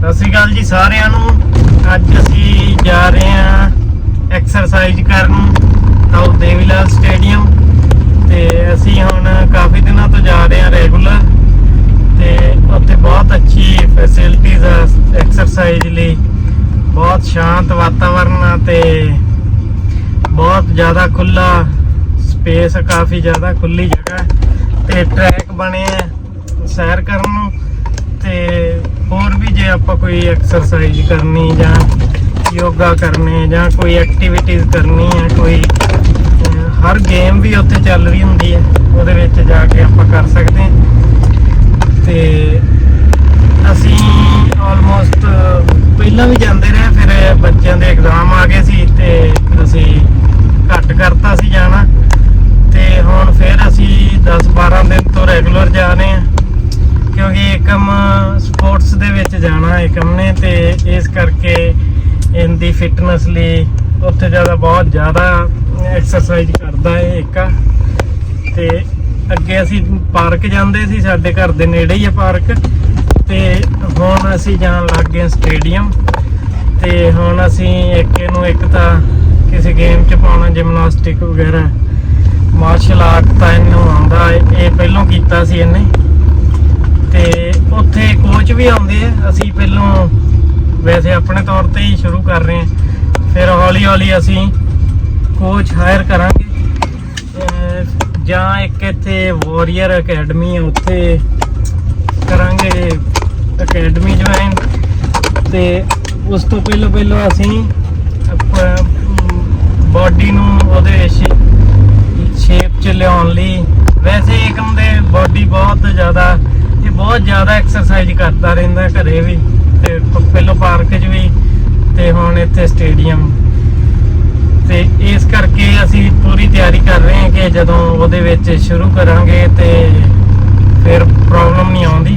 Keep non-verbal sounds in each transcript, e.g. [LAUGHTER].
ਸਤਿ ਸ਼੍ਰੀ ਅਕਾਲ ਜੀ ਸਾਰਿਆਂ ਨੂੰ। ਅੱਜ ਅਸੀਂ ਜਾ ਰਹੇ ਹਾਂ ਐਕਸਰਸਾਈਜ਼ ਕਰਨ ਤਾਉ ਦੇਵੀਲਾਲ ਸਟੇਡੀਅਮ। ਤੇ ਅਸੀਂ ਹੁਣ ਕਾਫੀ ਦਿਨਾਂ ਤੋਂ ਜਾ ਰਹੇ ਹਾਂ ਰੈਗੂਲਰ ਤੇ ਉੱਥੇ ਬਹੁਤ ਅੱਛੀ ਫੈਸਿਲਿਟੀਜ਼ ਆ ਐਕਸਰਸਾਈਜ਼ ਲਈ। ਬਹੁਤ ਸ਼ਾਂਤ ਵਾਤਾਵਰਨ ਆ ਤੇ ਬਹੁਤ ਜ਼ਿਆਦਾ ਖੁੱਲਾ ਸਪੇਸ ਕਾਫੀ ਜ਼ਿਆਦਾ ਖੁੱਲੀ ਜਗ੍ਹਾ। ਹੈ ਤੇ ਟਰੈਕ ਬਣੇ ਆ ਸੈਰ ਕਰਨ ਨੂੰ। ਤੇ ਹੋਰ ਵੀ ਜੇ ਆਪਾਂ ਕੋਈ ਐਕਸਰਸਾਈਜ਼ ਕਰਨੀ ਜਾਂ ਯੋਗਾ ਕਰਨੇ ਜਾਂ ਕੋਈ ਐਕਟੀਵਿਟੀਜ਼ ਕਰਨੀ ਹੈ ਕੋਈ ਹਰ ਗੇਮ ਵੀ ਉੱਥੇ ਚੱਲ ਰਹੀ ਹੁੰਦੀ ਹੈ ਉਹਦੇ ਵਿੱਚ ਜਾ ਕੇ ਆਪਾਂ ਕਰ ਸਕਦੇ ਹਾਂ ਤੇ ਅਸੀਂ ਆਲਮੋਸਟ ਪਹਿਲਾਂ ਵੀ ਜਾਂਦੇ ਰਹੇ, ਫਿਰ ਬੱਚਿਆਂ ਦੇ ਐਗਜ਼ਾਮ ਆ ਗਏ ਸੀ ਤੇ ਅਸੀਂ ਘੱਟ ਕਰਤਾ ਸੀ ਜਾਣਾ। ਤੇ ਹੁਣ ਫਿਰ ਅਸੀਂ 10-12 ਦਿਨ ਤੋਂ ਰੈਗੂਲਰ ਜਾ ਰਹੇ ਹਾਂ ਕਿਉਂਕਿ ਏਕਮ ਸਪੋਰਟਸ ਦੇ ਵਿੱਚ ਜਾਣਾ ਏਕਮ ਨੇ ਤੇ ਇਸ ਕਰਕੇ ਇਹਦੀ ਫਿਟਨੈਸ ਲਈ ਉੱਥੇ ਜ਼ਿਆਦਾ ਬਹੁਤ ਜ਼ਿਆਦਾ ਐਕਸਰਸਾਈਜ਼ ਕਰਦਾ ਹੈ ਏਕਾ ਤੇ ਅੱਗੇ ਅਸੀਂ ਪਾਰਕ ਜਾਂਦੇ ਸੀ, ਸਾਡੇ ਘਰ ਦੇ ਨੇੜੇ ਹੀ ਆ ਪਾਰਕ। ਤੇ ਹੁਣ ਅਸੀਂ ਜਾਣ ਲੱਗ ਗਏ ਸਟੇਡੀਅਮ। ਤੇ ਹੁਣ ਅਸੀਂ ਏਕੇ ਨੂੰ ਇੱਕ ਤਾਂ ਕਿਸੇ ਗੇਮ 'ਚ ਪਾਉਣਾ ਜਿਮਨਾਸਟਿਕ ਵਗੈਰਾ। ਮਾਰਸ਼ਲ ਆਰਟ ਤਾਂ ਇਹਨੂੰ ਆਉਂਦਾ ਹੈ। ਇਹ ਪਹਿਲਾਂ ਕੀਤਾ ਸੀ ਇਹਨੇ। ਤੇ ਉੱਥੇ ਕੋਚ ਵੀ ਆਉਂਦੇ ਆ। ਅਸੀਂ ਪਹਿਲਾਂ ਵੈਸੇ ਆਪਣੇ ਤੌਰ ਤੇ ਹੀ ਸ਼ੁਰੂ ਕਰ ਰਹੇ ਹਾਂ। ਫਿਰ ਹੌਲੀ ਹੌਲੀ ਅਸੀਂ ਕੋਚ ਹਾਇਰ ਕਰਾਂਗੇ। ਜਾਂ ਇੱਕ ਇੱਥੇ ਵਾਰੀਅਰ ਅਕੈਡਮੀ ਹੈ ਉੱਥੇ ਕਰਾਂਗੇ ਅਕੈਡਮੀ ਜੁਆਇਨ ਤੇ ਉਸ ਤੋਂ ਪਹਿਲਾਂ ਪਹਿਲਾਂ ਅਸੀਂ ਬਾਡੀ ਨੂੰ ਉਹਦੇ ਸ਼ੇਪ ਚ ਲਿਆਉਣ ਲਈ। ਵੈਸੇ ਏਕਮ ਦੇ ਬਾਡੀ ਬਹੁਤ ਜ਼ਿਆਦਾ ਬਹੁਤ ਜ਼ਿਆਦਾ ਐਕਸਰਸਾਈਜ਼ ਕਰਦਾ ਰਹਿੰਦਾ ਘਰੇ ਵੀ, ਤੇ ਪ- ਪਹਿਲਾਂ ਪਾਰਕ 'ਚ ਵੀ, ਤੇ ਹੁਣ ਇੱਥੇ ਸਟੇਡੀਅਮ ਤੇ ਇਸ ਕਰਕੇ ਅਸੀਂ ਪੂਰੀ ਤਿਆਰੀ ਕਰ ਰਹੇ ਹਾਂ ਕਿ ਜਦੋਂ ਉਹਦੇ ਵਿੱਚ ਸ਼ੁਰੂ ਕਰਾਂਗੇ ਤੇ ਫਿਰ ਪ੍ਰੋਬਲਮ ਨਹੀਂ ਆਉਂਦੀ।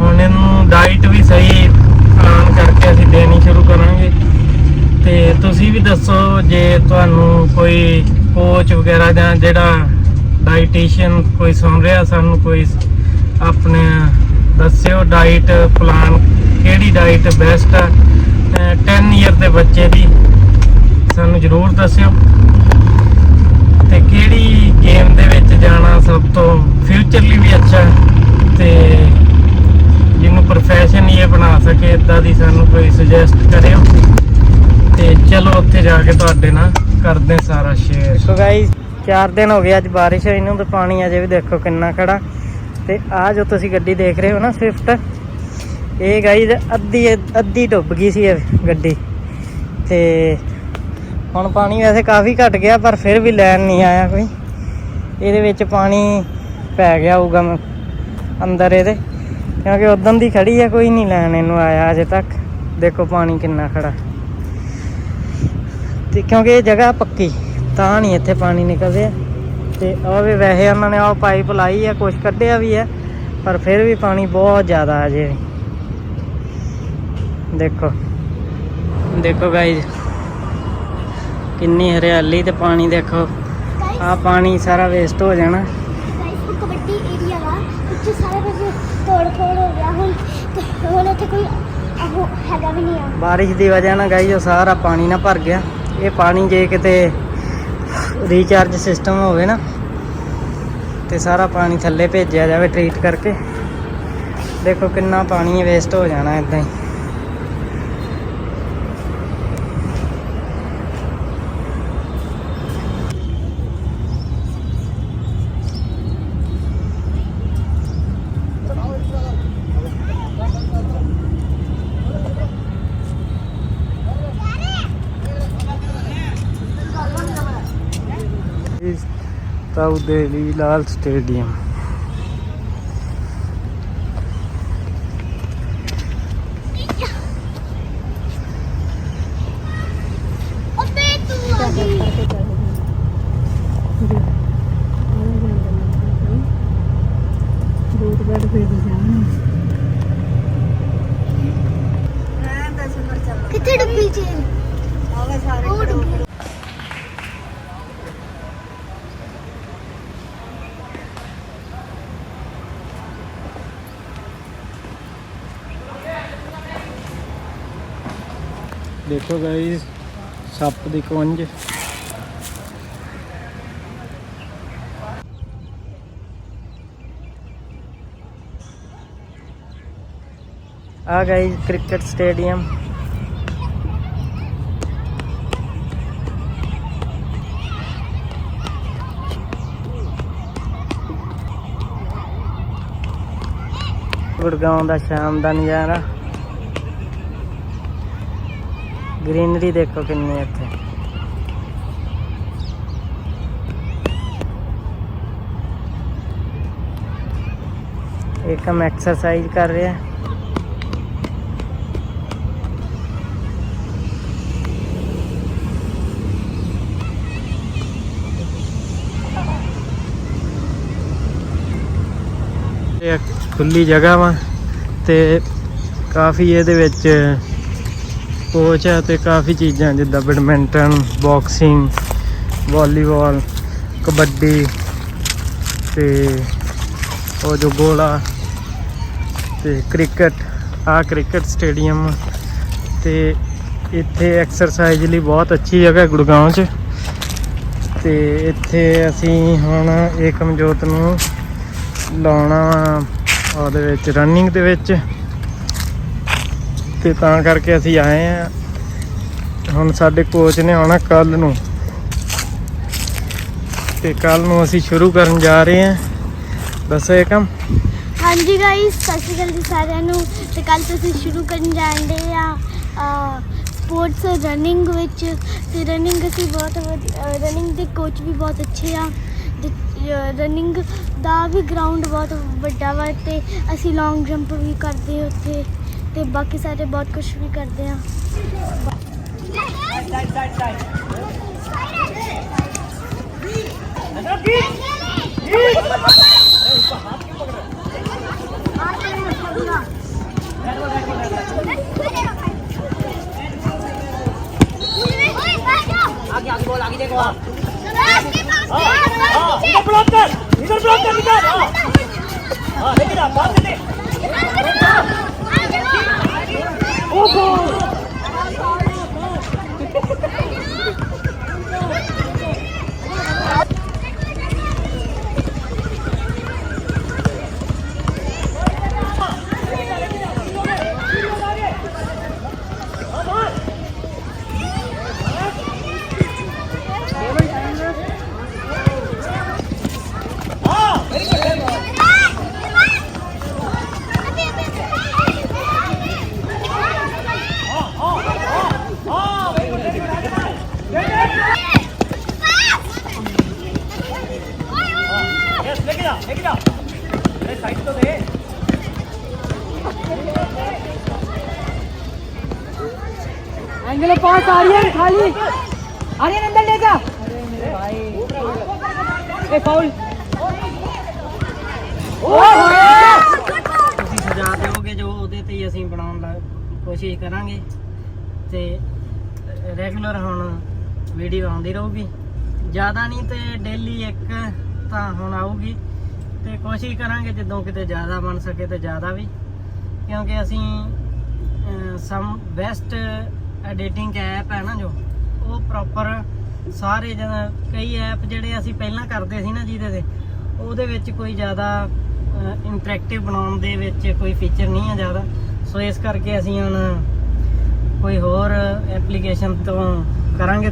ਹੁਣ ਇਹਨੂੰ ਡਾਈਟ ਵੀ ਸਹੀ ਪਲਾਨ ਕਰਕੇ ਅਸੀਂ ਦੇਣੀ ਸ਼ੁਰੂ ਕਰਾਂਗੇ। ਤੇ ਤੁਸੀਂ ਵੀ ਦੱਸੋ ਜੇ ਤੁਹਾਨੂੰ ਕੋਈ ਕੋਚ ਵਗੈਰਾ ਜਾਂ ਜਿਹੜਾ ਡਾਈਟੀਸ਼ੀਅਨ ਕੋਈ ਸੁਣ ਰਿਹਾ, ਸਾਨੂੰ ਕੋਈ ਆਪਣੇ ਦੱਸਿਓ ਡਾਈਟ ਪਲਾਨ ਕਿਹੜੀ ਡਾਈਟ ਬੈਸਟ ਹੈ ਅਹ 10 ਇਅਰ ਦੇ ਬੱਚੇ ਦੀ ਸਾਨੂੰ ਜਰੂਰ ਦੱਸਿਓ। ਤੇ ਕਿਹੜੀ ਗੇਮ ਦੇ ਵਿੱਚ ਜਾਣਾ ਸਭ ਤੋਂ ਫਿਊਚਰ ਲਈ ਵੀ ਅੱਛਾ ਹੈ ਤੇ ਜਿਹਨੂੰ ਪ੍ਰੋਫੈਸ਼ਨ ਇਹ ਬਣਾ ਸਕੇ ਇਦਾਂ ਦੀ ਸਾਨੂੰ ਕੋਈ ਸੁਜੈਸਟ ਕਰਿਓ। ਤੇ ਚਲੋ ਉੱਥੇ ਜਾ ਕੇ ਤੁਹਾਡੇ ਨਾਲ ਕਰਦੇ ਸਾਰਾ ਸ਼ੇਅਰ ਦੇਖੋ ਗਾਈਸ 4 ਦਿਨ ਹੋ ਗਏ, ਅੱਜ ਬਾਰਿਸ਼ ਹੋਈ ਨੂੰ, ਤੇ ਪਾਣੀ ਅਜੇ ਵੀ ਦੇਖੋ ਕਿੰਨਾ ਖੜਾ। ਤੇ ਆ ਜੋ ਤੁਸੀਂ ਗੱਡੀ ਦੇਖ ਰਹੇ ਹੋ ਨਾ ਸਵਿਫਟ ਇਹ ਗਾਈਸ ਅੱਧੀ ਅੱਧੀ ਡੁੱਬ ਗਈ ਸੀ ਇਹ ਗੱਡੀ। ਤੇ ਹੁਣ ਪਾਣੀ ਵੈਸੇ ਕਾਫੀ ਘਟ ਗਿਆ, ਪਰ ਫਿਰ ਵੀ ਲੈਣ ਨਹੀਂ ਆਇਆ ਕੋਈ। ਇਹਦੇ ਵਿੱਚ ਪਾਣੀ ਪੈ ਗਿਆ ਹੋਊਗਾ ਅੰਦਰ ਇਹਦੇ। ਕਿਉਂਕਿ ਉਦੋਂ ਦੀ ਖੜੀ ਆ, ਕੋਈ ਨਹੀਂ ਲੈਣ ਇਹਨੂੰ ਆਇਆ ਅਜੇ ਤੱਕ। ਦੇਖੋ ਪਾਣੀ ਕਿੰਨਾ ਖੜਾ। ਤੇ ਕਿਉਂਕਿ ਇਹ ਜਗ੍ਹਾ ਪੱਕੀ, ਤਾਂ ਨਹੀਂ ਇੱਥੇ ਪਾਣੀ ਨਿਕਲਦੇ ਆ। ਤੇ ਉਹ ਵੀ ਵੈਸੇ ਉਹਨਾਂ ਨੇ ਉਹ ਪਾਈਪ ਲਾਈ ਆ ਕੁਝ ਕੱਢਿਆ ਵੀ ਹੈ ਪਰ ਫਿਰ ਵੀ ਪਾਣੀ ਬਹੁਤ ਜ਼ਿਆਦਾ ਅਜੇ ਵੀ। ਦੇਖੋ ਦੇਖੋ ਗਾਈਜ਼ ਕਿੰਨੀ ਹਰਿਆਲੀ ਤੇ ਪਾਣੀ ਦੇਖੋ। ਆ ਪਾਣੀ ਸਾਰਾ ਵੇਸਟ ਹੋ ਜਾਣਾ। ਗਾਇਸ ਉਹ ਕਬੱਡੀ ਏਰੀਆ ਵਾ ਉੱਥੇ ਸਾਰੇ ਪਾਸੇ ਤੋੜ ਫੋੜ ਹੋ ਗਿਆ ਹੁਣ ਤੇ ਹੁਣ ਉੱਥੇ ਕੋਈ ਉਹ ਹੈਗਾ ਵੀ ਨਹੀਂ ਆ। ਬਾਰਿਸ਼ ਦੀ ਵਜ੍ਹਾ ਨਾਲ ਗਾਈਜ਼ ਉਹ ਸਾਰਾ ਪਾਣੀ ਨਾ ਭਰ ਗਿਆ। ਇਹ ਪਾਣੀ ਜੇ ਕਿਤੇ ਰੀਚਾਰਜ ਸਿਸਟਮ ਹੋਵੇ ਨਾ, ਤੇ ਸਾਰਾ ਪਾਣੀ ਥੱਲੇ ਭੇਜਿਆ ਜਾਵੇ ਟ੍ਰੀਟ ਕਰਕੇ। ਦੇਖੋ ਕਿੰਨਾ ਪਾਣੀ ਵੇਸਟ ਹੋ ਜਾਣਾ ਇਦਾਂ ਹੀ। ਤਾਉ ਦੇਵੀ ਲਾਲ ਸਟੇਡੀਅਮ ਉੱਤੇ ਤੂੰ ਆ ਗਈ ਕਿੱਥੇ ਡੁੱਬੀ ਚੇਨ ਉਹ ਡੁੱਬੀ ਦੇਖੋ ਗਾਇਸ ਸੱਪ ਦੀ ਕੁੰਜ ਆ ਗਾਇਸ ਕ੍ਰਿਕਟ ਸਟੇਡੀਅਮ ਗੁੜਗਾਉਂ ਦਾ ਸ਼ਾਮ ਦਾ ਨਜ਼ਾਰਾ। ਗ੍ਰੀਨਰੀ ਦੇਖੋ ਕਿੰਨੀ ਹੈ ਇੱਥੇ ਏਕਮ ਐਕਸਰਸਾਈਜ਼ ਕਰ ਰਿਹਾ ਹੈ। ਖੁੱਲੀ ਜਗ੍ਹਾ ਵਾ ਤੇ ਕਾਫੀ ਇਹਦੇ ਵਿੱਚ ਕੋਚ ਹੈ ਤੇ ਕਾਫੀ ਚੀਜ਼ਾਂ, ਜਿੱਦਾਂ ਬੈਡਮਿੰਟਨ ਬਾਕਸਿੰਗ ਵਾਲੀਬਾਲ ਕਬੱਡੀ ਤੇ ਉਹ ਜੋ ਗੋਲਾ ਤੇ ਕ੍ਰਿਕਟ ਆ ਕ੍ਰਿਕਟ ਸਟੇਡੀਅਮ ਤੇ ਇੱਥੇ ਐਕਸਰਸਾਈਜ਼ ਲਈ ਬਹੁਤ ਅੱਛੀ ਜਗ੍ਹਾ ਗੁੜਗਾਉਂ 'ਚ ਤੇ ਇੱਥੇ ਅਸੀਂ ਹੁਣ ਏਕਮਜੋਤ ਨੂੰ ਲਾਉਣਾ ਉਹਦੇ ਵਿੱਚ ਰਨਿੰਗ ਦੇ ਵਿੱਚ। ਤੇ ਤਾਂ ਕਰਕੇ ਅਸੀਂ ਆਏ ਆ। ਹੁਣ ਸਾਡੇ ਕੋਚ ਨੇ ਆਉਣਾ ਕੱਲ ਨੂੰ। ਤੇ ਕੱਲ ਨੂੰ ਅਸੀਂ ਸ਼ੁਰੂ ਕਰਨ ਜਾ ਰਹੇ ਹਾਂ ਦੱਸੋ ਇਹ ਕੰਮ? ਹਾਂਜੀ ਗਾਇਸ ਸਤਿ ਸ਼੍ਰੀ ਅਕਾਲ ਜੀ ਸਾਰਿਆਂ ਨੂੰ। ਤੇ ਕੱਲ ਤੋਂ ਅਸੀਂ ਸ਼ੁਰੂ ਕਰਨ ਜਾਂਦੇ ਆ ਸਪੋਰਟਸ ਰਨਿੰਗ ਵਿੱਚ। ਤੇ ਰਨਿੰਗ ਅਸੀਂ ਬਹੁਤ ਰਨਿੰਗ ਦੇ ਕੋਚ ਵੀ ਬਹੁਤ ਅੱਛੇ ਆ। ਰਨਿੰਗ ਦਾ ਵੀ ਗਰਾਊਂਡ ਬਹੁਤ ਵੱਡਾ ਵਾ। ਤੇ ਅਸੀਂ ਲੌਂਗ ਜੰਪ ਵੀ ਕਰਦੇ ਉੱਥੇ। ਤੇ ਬਾਕੀ ਸਾਰੇ ਬਹੁਤ ਕੁਝ ਵੀ ਕਰਦੇ ਆ आगे आगे बोल आगे देखो आप इधर ब्लॉक कर इधर ब्लॉक कर निकाल हां लेकिन आप बात दे यस लेके जा लेके जा अरे साइड तो दे एंगल पास आर्यन खाली आर्यन अंदर ले जा ए फाउल ਤੁਸੀਂ ਸੁਝਾਅ ਦਿਓਗੇ ਜੋ ਉਹਦੇ ਤੇ ਹੀ ਅਸੀਂ ਬਣਾਉਣ ਦਾ ਕੋਸ਼ਿਸ਼ ਕਰਾਂਗੇ ਤੇ ਰੈਗੂਲਰ ਹੁਣ ਵੀਡੀਓ ਆਉਂਦੀ ਰਹੂਗੀ ਜ਼ਿਆਦਾ ਨਹੀਂ ਤੇ ਡੇਲੀ ਇੱਕ ਤਾਂ ਹੁਣ ਆਊਗੀ ਤੇ ਕੋਸ਼ਿਸ਼ ਕਰਾਂਗੇ ਜਦੋਂ ਕਿਤੇ ਜ਼ਿਆਦਾ ਬਣ ਸਕੇ ਤੇ ਜ਼ਿਆਦਾ ਵੀ, ਕਿਉਂਕਿ ਅਸੀਂ ਸਮ ਬੈਸਟ ਐਡੀਟਿੰਗ ਐਪ ਹੈ ਨਾ ਜੋ, ਉਹ ਪ੍ਰੋਪਰ ਸਾਰੇ ਜਨ, ਕਈ ਐਪ ਜਿਹੜੇ ਅਸੀਂ ਪਹਿਲਾਂ ਕਰਦੇ ਸੀ ਨਾ ਜਿਹਦੇ ਤੇ, ਉਹਦੇ ਵਿੱਚ ਕੋਈ ਜ਼ਿਆਦਾ ਇੰਟਰੈਕਟਿਵ ਬਣਾਉਣ ਦੇ ਵਿੱਚ ਕੋਈ ਫੀਚਰ ਨਹੀਂ ਹੈ ਜ਼ਿਆਦਾ। ਸੋ ਇਸ ਕਰਕੇ ਅਸੀਂ ਹੁਣ ਕੋਈ ਹੋਰ ਐਪਲੀਕੇਸ਼ਨ ਤੋਂ ਕਰਾਂਗੇ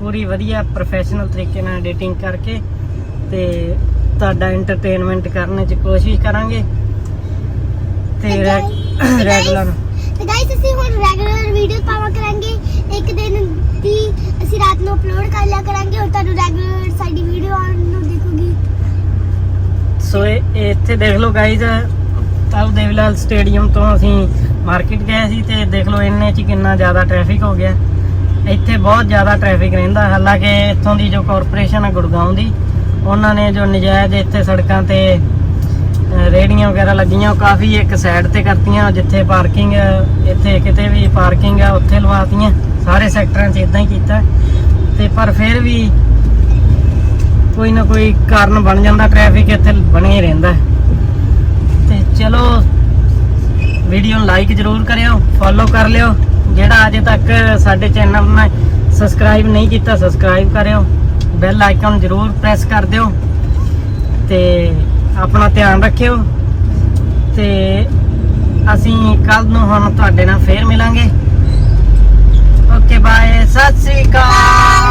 ਪੂਰੀ ਵਧੀਆ ਪ੍ਰੋਫੈਸ਼ਨਲ ਤਰੀਕੇ ਨਾਲ ਐਡੀਟਿੰਗ ਕਰਕੇ ਤੇ ਤੁਹਾਡਾ ਐਂਟਰਟੇਨਮੈਂਟ ਕਰਨ 'ਚ ਕੋਸ਼ਿਸ਼ ਕਰਾਂਗੇ। ਤੇ ਰੈਗੂਲਰ ਤੇ ਗਾਇਸ [COUGHS] ਅਸੀਂ ਹੁਣ ਰੈਗੂਲਰ ਵੀਡੀਓ ਪਾਵਾ ਕਰਾਂਗੇ। ਇੱਕ ਦਿਨ ਦੀ ਅਸੀਂ ਰਾਤ ਨੂੰ ਅਪਲੋਡ ਕਰ ਲਿਆ ਕਰਾਂਗੇ ਔਰ ਤੁਹਾਨੂੰ ਰੈਗੂਲਰ ਸਾਡੀ ਵੀਡੀਓ ਆਉਣ ਨੂੰ ਦੇਖੂਗੀ। ਸੋ ਇਹ ਇੱਥੇ ਦੇਖ ਲਓ ਗਾਈਜ਼ ਤਾਲ ਦੇਵਲਾਲ ਸਟੇਡੀਅਮ ਤੋਂ ਅਸੀਂ ਮਾਰਕੀਟ ਗਏ ਸੀ ਤੇ ਦੇਖ ਲਓ ਇੰਨੇ ਚ ਕਿੰਨਾ ਜ਼ਿਆਦਾ ਟ੍ਰੈਫਿਕ ਹੋ ਗਿਆ। ਇੱਥੇ ਬਹੁਤ ਜ਼ਿਆਦਾ ਟ੍ਰੈਫਿਕ ਰਹਿੰਦਾ ਹਾਲਾਂਕਿ ਇੱਥੋਂ ਦੀ ਜੋ ਕਾਰਪੋਰੇਸ਼ਨ ਹੈ ਗੁੜਗਾਉਂ ਦੀ ਉਹਨਾਂ ਨੇ ਜੋ ਨਜਾਇਜ਼ ਇੱਥੇ ਸੜਕਾਂ ਤੇ ਅਹ, ਰੇਹੜੀਆਂ ਵਗੈਰਾ ਲੱਗੀਆਂ ਉਹ ਕਾਫੀ ਇੱਕ ਸਾਈਡ ਤੇ ਕਰਤੀਆਂ ਜਿੱਥੇ ਪਾਰਕਿੰਗ ਇੱਥੇ ਕਿਤੇ ਵੀ ਪਾਰਕਿੰਗ ਆ ਉੱਥੇ ਲਵਾਤੀਆਂ। ਸਾਰੇ ਸੈਕਟਰਾਂ 'ਚ ਇਦਾਂ ਹੀ ਕੀਤਾ। ਤੇ ਪਰ ਫਿਰ ਵੀ ਕੋਈ ਨਾ ਕੋਈ ਕਾਰਨ ਬਣ ਜਾਂਦਾ ਟ੍ਰੈਫਿਕ ਇੱਥੇ ਬਣਿਆ ਹੀ ਰਹਿੰਦਾ। ਹੈ। ਤੇ ਚਲੋ ਵੀਡੀਓ ਨੂੰ ਲਾਈਕ ਜ਼ਰੂਰ ਕਰਿਓ ਫੋਲੋ ਕਰ ਲਿਓ। ਜਿਹੜਾ ਅਜੇ ਤੱਕ ਸਾਡੇ ਚੈਨਲ ਨੂੰ ਸਬਸਕ੍ਰਾਈਬ ਨਹੀਂ ਕੀਤਾ ਸਬਸਕ੍ਰਾਈਬ ਕਰਿਓ। ਬੈਲ ਆਈਕਨ ਜ਼ਰੂਰ ਪ੍ਰੈਸ ਕਰ ਦਿਓ ਤੇ ਆਪਣਾ ਧਿਆਨ ਰੱਖਿਓ ਤੇ ਅਸੀਂ ਕੱਲ ਨੂੰ ਹੁਣ ਤੁਹਾਡੇ ਨਾਲ ਫੇਰ ਮਿਲਾਂਗੇ। ਓਕੇ ਬਾਏ ਸਤਿ ਸ੍ਰੀ ਅਕਾਲ।